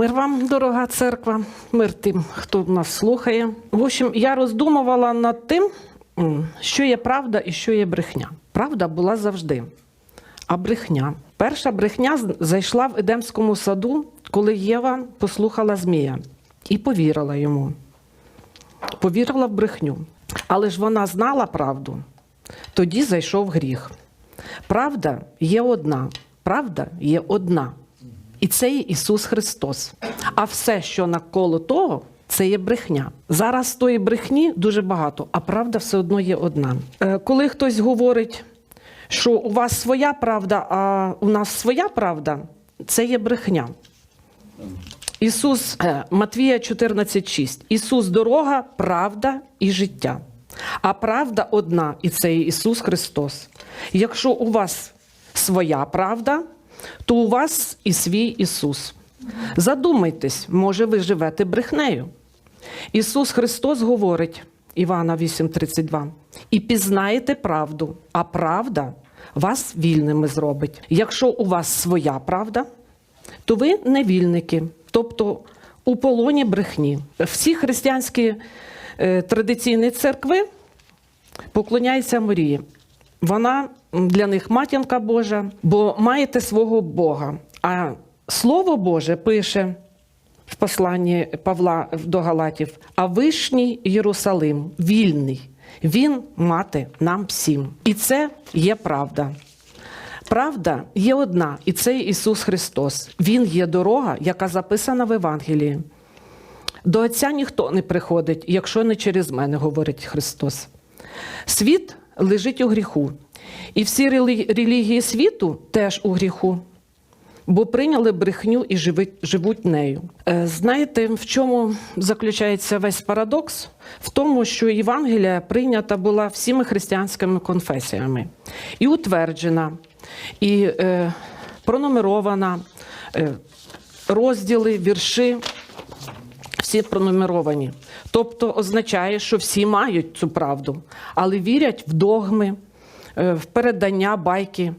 Мир вам, дорога церква, мир тим, хто нас слухає. В общем, я роздумувала над тим, що є правда і що є брехня. Правда була завжди. А брехня. Перша брехня зайшла в Едемському саду, коли Єва послухала Змія і повірила йому. Повірила в брехню. Але ж вона знала правду. Тоді зайшов гріх. Правда є одна. Правда є одна. І це є Ісус Христос. А все, що навколо того, це є брехня. Зараз тої брехні дуже багато, а правда все одно є одна. Е, Коли хтось говорить, що у вас своя правда, а у нас своя правда, це є брехня. Ісус е, Матвія 14,6. Ісус дорога, правда і життя. А правда одна, і це є Ісус Христос. Якщо у вас своя правда, то у вас і свій Ісус. Задумайтесь, може, ви живете брехнею. Ісус Христос говорить, Івана 8:32, і пізнаєте правду, а правда вас вільними зробить. Якщо у вас своя правда, то ви невільники, тобто у полоні брехні. Всі християнські е, традиційні церкви поклоняються Марії. Вона для них матінка Божа, бо маєте свого Бога. А Слово Боже пише в посланні Павла до Галатів: а вишній Єрусалим вільний. Він мати нам всім. І це є правда. Правда є одна, і це Ісус Христос. Він є дорога, яка записана в Євангелії. До Отця ніхто не приходить, якщо не через мене, говорить Христос. Світ лежить у гріху. І всі релігії світу теж у гріху, бо прийняли брехню і живуть, нею. Е, Знаєте, в чому заключається весь парадокс? В тому, що Євангелія прийнята була всіми християнськими конфесіями і утверджена, і е, пронумерована, е, розділи, вірші всі пронумеровані. Тобто означає, що всі мають цю правду, але вірять в догми, е, в передання байки,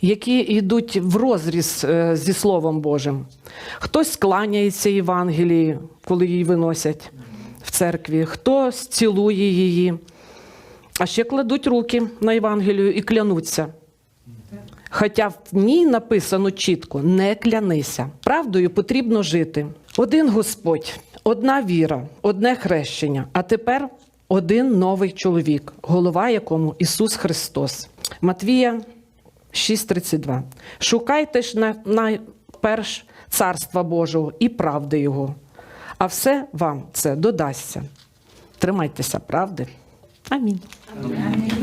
які йдуть в розріз е, зі Словом Божим. Хтось скланяється Євангелії, коли її виносять в церкві, хтось цілує її, а ще кладуть руки на Євангелію і клянуться. Хоча в ній написано чітко: не клянися. Правдою потрібно жити. Один Господь, одна віра, одне хрещення, а тепер один новий чоловік, голова якому Ісус Христос. Матвія 6:32. Шукайте ж на- найперш царства Божого і правди Його, а все вам це додасться. Тримайтеся правди. Амінь. Амінь.